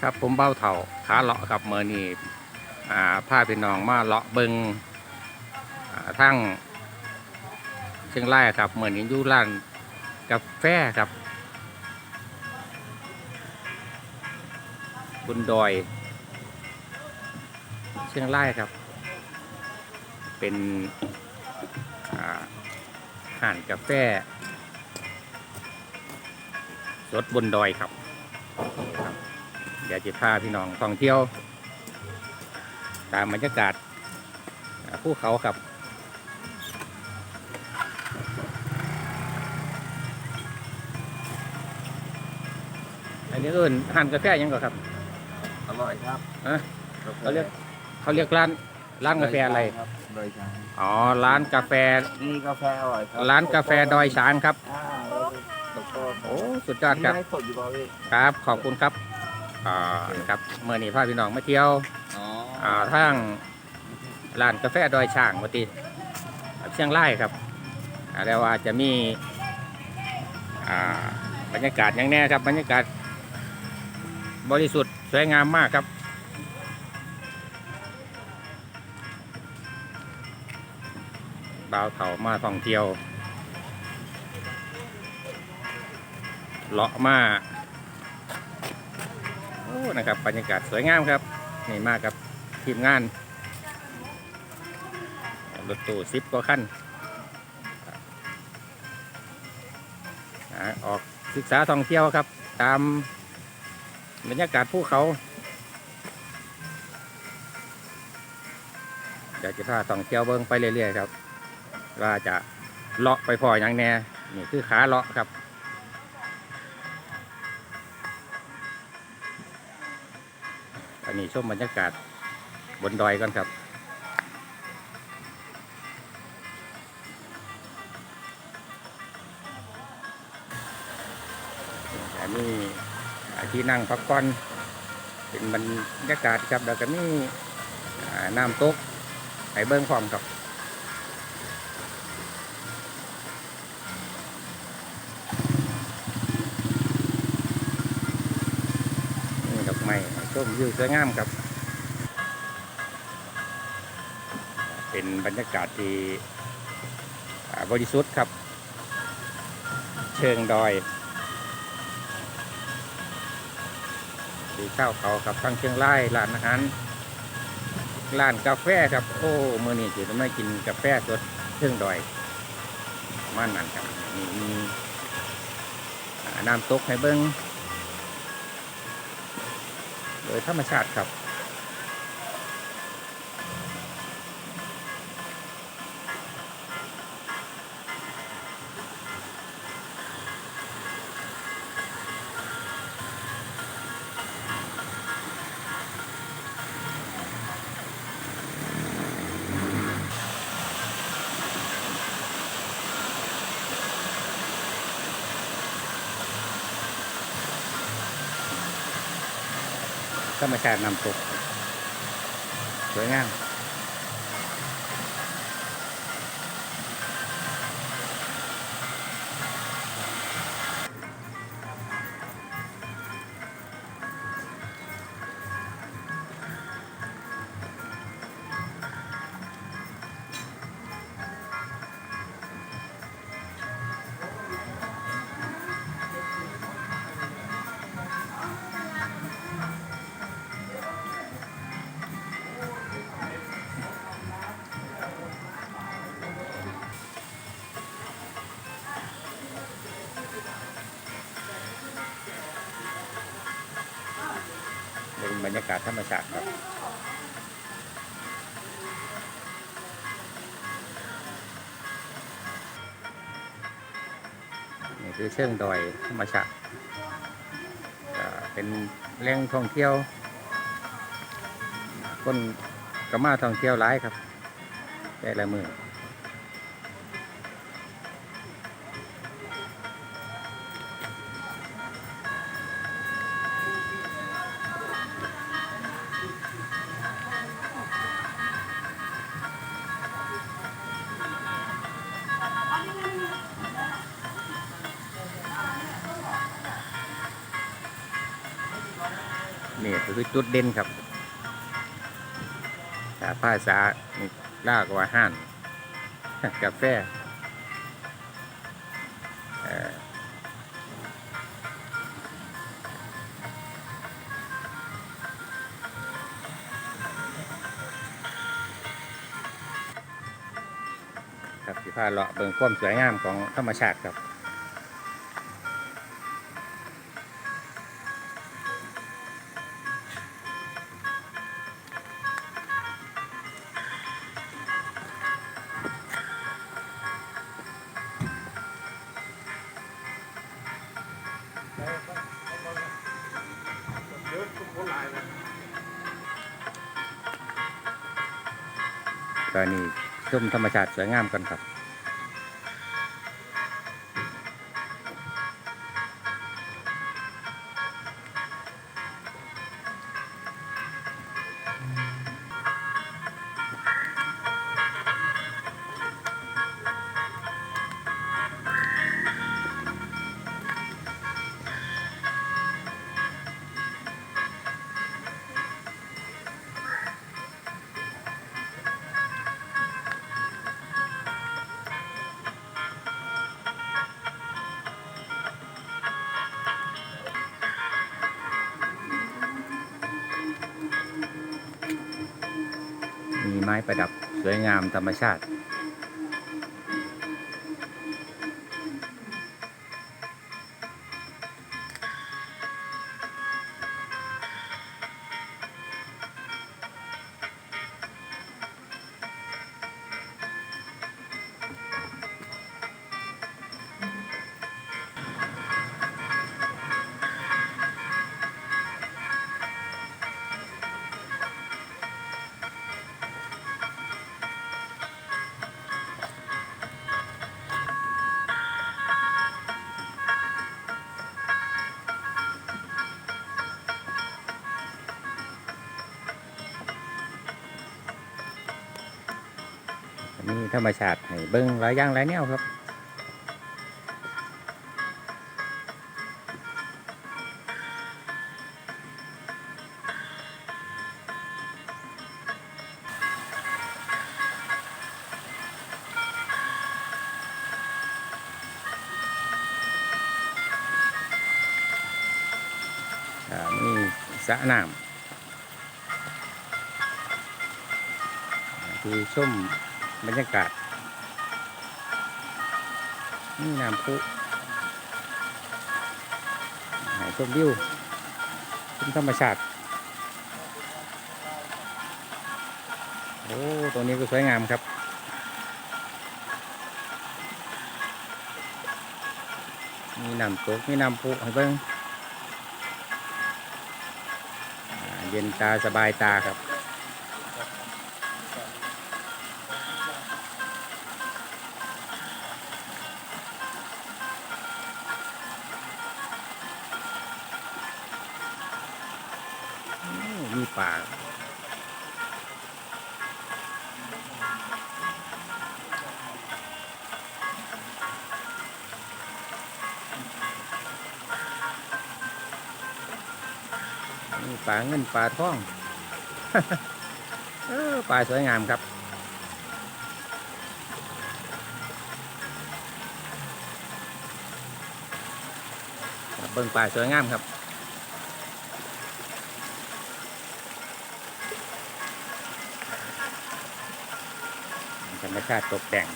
ครับผมเบ้าเถ่าขาเลาะครับเมื่อนี้าพี่น้องมาเลาะเบิงทั้งเชียงรายครับเมื่อนี้อยู่ร้านกาแฟครับบนดอย เชียงรายครับ เป็นห่านกาแฟสดบนดอยครับครับ เดี๋ยวจะพาพี่น้องท่องเที่ยว ตามบรรยากาศอ่าภูเขาครับอันนี้ก็เป็นห่านกาแฟยังก่อนครับ อร่อยครับฮะเขาเรียกเขาเรียกร้านร้านกาแฟอะไรครับโดยช้างอ๋อ ร้านกาแฟ นี่กาแฟอร่อยครับร้านกาแฟดอยช้างครับ อ่าแล้วก็โอ้ สุดยอดครับนี่ให้สดอยู่เปล่าพี่ ครับ ขอบคุณครับ อ่าครับเมื่อนี้พาพี่น้องมาเที่ยวอ๋ออ่าทางร้านกาแฟดอยช้างวัติเชียงรายครับอ่าแล้วว่าจะมีอ่าบรรยากาศอย่างแน่ครับบรรยากาศบริสุทธิ์สวยงามมากครับบ่าวเถามาท่องเที่ยวเลาะมา โอ้นะครับบรรยากาศสวยงามครับนี่มากครับทีมงานรถตู้ซิปก็ขั้นออกศึกษาท่องเที่ยวครับ ตามบรรยากาศภูเขาเดี๋ยวจะพาท่องเที่ยวเบิ้งไปเรื่อยๆครับ ว่าจะเลาะไปพออย่างแน่นี่คือขาเลาะครับ ชมบรรยากาศบนดอยกันครับอันนี้ที่นั่งพักผ่อนเป็นบรรยากาศครับแล้วก็มีอ่น้ำตกไห้เบิ้งพร้อมครับนี่ดอกไม้ มวิวสวยงามครับ เป็นบรรยากาศที่บริสุทธิ์ครับ เชิงดอยดีข้าวเขาครับทั้งเชียงรายร้านอาหารร้านกาแฟครับ โอ้เมื่อนี้จะไม่กินกาแฟสดเชิงดอยม่านนั่นครับนี่มีน้ำตกให้เบิ้ง โดยธรรมชาติครับ ธรรมชาตินำตกสวยงาม รรยากาศธรรมชาติครับนี่คือเชิงดอยธรรมชาติเป็นแหล่งท่องเที่ยว คนก็มาท่องเที่ยวหลายครับแต่ละมือ นี่ก็คือจุดเด่นครับถ้าภาษาลากว่าห้านกาแฟครับสิพาเลาะเบิ่งความสวยงามของธรรมชาติครับ ตอนนี้ชมธรรมชาติสวยงามกันครับ ประดับสวยงามธรรมชาติ ธรรมชาติให้เบิ้งหลายอย่างหลายแนวครับอ่ามีสระน้ำอ่าที่ชม บรรยากาศนี่น้ำพุให้ชมวิวชมธรรมชาติ โอ้ ตรงนี้ก็สวยงามครับมีน้ำตกมีน้ำพุให้เบิ่งเย็นตาสบายตาครับ ป่า ป่าเงินป่าทอง เออป่าสวยงามครับเบิ่งป่าสวยงามครับ ธรรมชาติตกแต่ง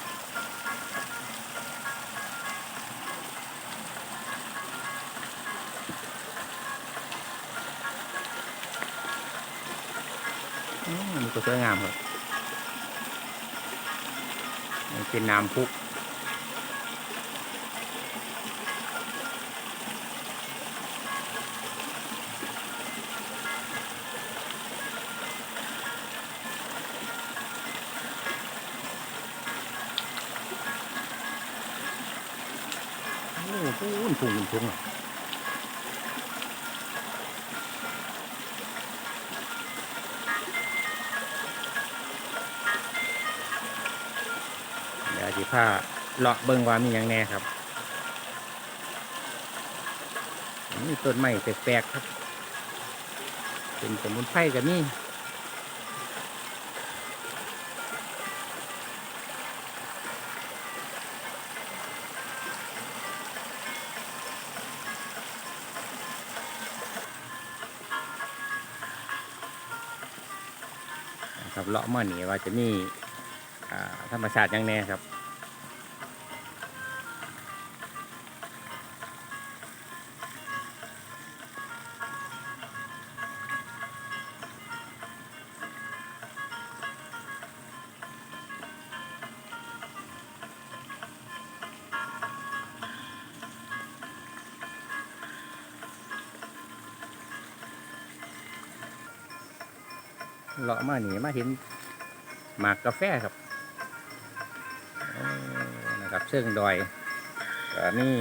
มมันก็สวยงามครับมันเป็นน้ำพุ ทุ่งพุ่งอะเดี๋ยวสิผ้าเลาะเบิ่งว่ามีอย่างแน่ครับมีต้นไม้แปลกๆครับ เป็นสมุนไพรก็ มีครับเลาะเมื่อนี้ว่าจะมีอ่าธรรมชาติยังแน่ครับ เลาะมาหนีมาเห็นหมากกาแฟครับนะครับเชิงดอยนี่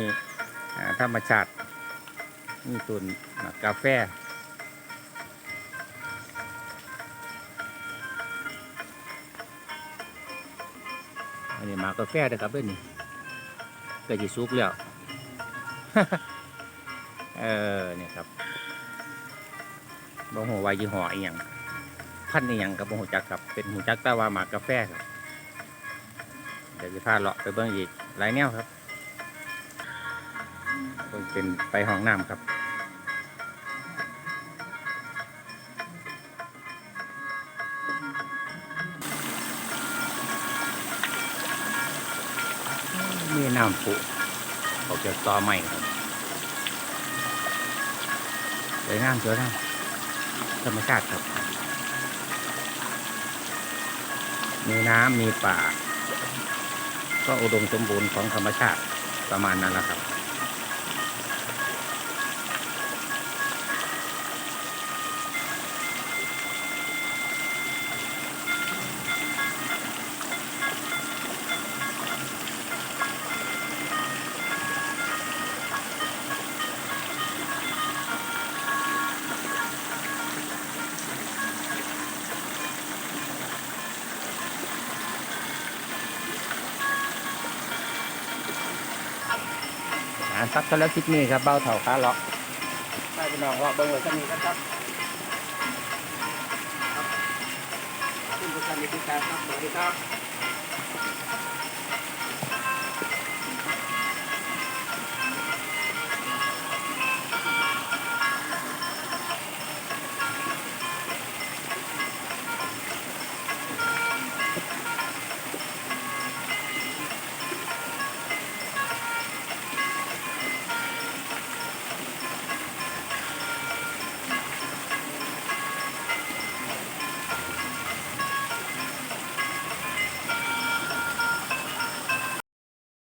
อ่าธรรมชาตินี่ตุนหมากกาแฟอันนี้หมากกาแฟนะครับเด้วยนี่เกิดจีสุกแล้วเออเนี่ยครับบ่หัววายี่ห้ออีหยัง พันธุ์อหย่างกับหูจักครับ เป็นหูจักแต่ว่าหมากกาแฟครับเดี๋ยวจะพาเลาะไปเบิ่งอีกหลายแนวครับเป็นไปห้องน้ำครับมีน้ำปุออกจากต่อใหม่ครับสวยงามสวยงามธรรมชาติครับ มีน้ำมีป่า ก็อุดมสมบูรณ์ของธรรมชาติประมาณนั้นแหละครับ อ่าซักก็แล้วคลิปนี้ครับเบ้าเถาค้าเลาะใช่พี่น้องเลาะเบิ้งเลยสักนิดนะครับขึ้นไปทุกท่านที่ติดตามครับสวัสดีครับ